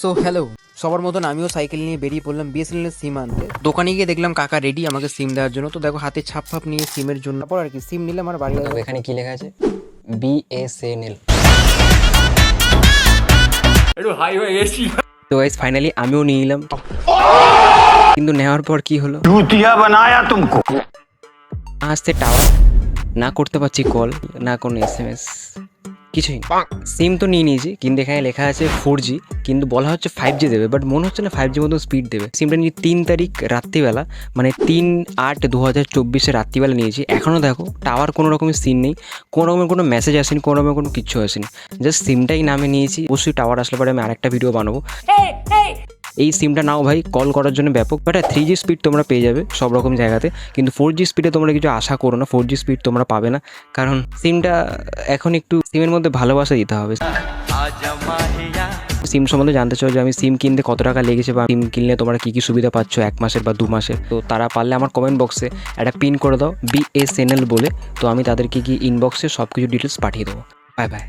So hello সবার মতন আমিও সাইকেল নিয়ে বেরিয়ে পড়লাম বিএসএনএল সিম আনতে। দোকানে গিয়ে দেখলাম কাকা রেডি আমাকে সিম দেওয়ার জন্য। তো দেখো হাতে ছাপ ফাপ নিয়ে সিমের জন্য। পর আর কি সিম নিলাম আমার বাড়ি এখানে কি লেখা আছে? বিএসএনএল একটু হাই হয়ে গেছি। তো গাইস ফাইনালি আমিও নিয়ে নিলাম। কিন্তু নেওয়ার পর কি হলো? দুতিয়া বানায়া তুমকো। আসতে টাওয়ার না করতে পারছি কল না কোনো এসএমএস কিছুই সিম তো নিয়ে নিয়েছি কিন্তু এখানে লেখা আছে ফোর জি কিন্তু বলা হচ্ছে ফাইভ জি দেবে বাট মনে হচ্ছে না ফাইভ জি মতো স্পিড দেবে। সিমটা নিয়ে তিন তারিখ রাত্রিবেলা মানে তিন আট দু হাজার চব্বিশে রাত্রিবেলা নিয়েছি। এখনও দেখো টাওয়ার কোনো রকমের সিন নেই কোনো রকমের কোনো মেসেজ আসেনি কোনো রকমের কোনো কিচ্ছু আসেনি। জাস্ট সিমটাই নামে নিয়েছি অবশ্যই টাওয়ার আসলে পরে আমি আরেকটা ভিডিও বানাবো। এই সিমটা নাও ভাই কল করার জন্য ব্যাপক। বাট থ্রি জি স্পিড তোমরা পেয়ে যাবে সব রকম জায়গাতে। কিন্তু ফোর জি স্পিডে তোমরা কিছু আশা করো না ফোর জি স্পিড তোমরা পাবে না। কারণ সিমটা এখন একটু সিমের মধ্যে ভালোবাসা দিতে হবে। সিম সম্বন্ধে জানতে চাও যে আমি সিম কিনতে কত টাকা লেগেছে বা সিম কিনলে তোমরা কী কী সুবিধা পাচ্ছ এক মাসের বা দু মাসের? তো তারা পারলে আমার কমেন্ট বক্সে একটা পিন করে দাও বিএসএনএল বলে। তো আমি তাদেরকে কি ইনবক্সে সব কিছু ডিটেলস পাঠিয়ে দেবো। Bye bye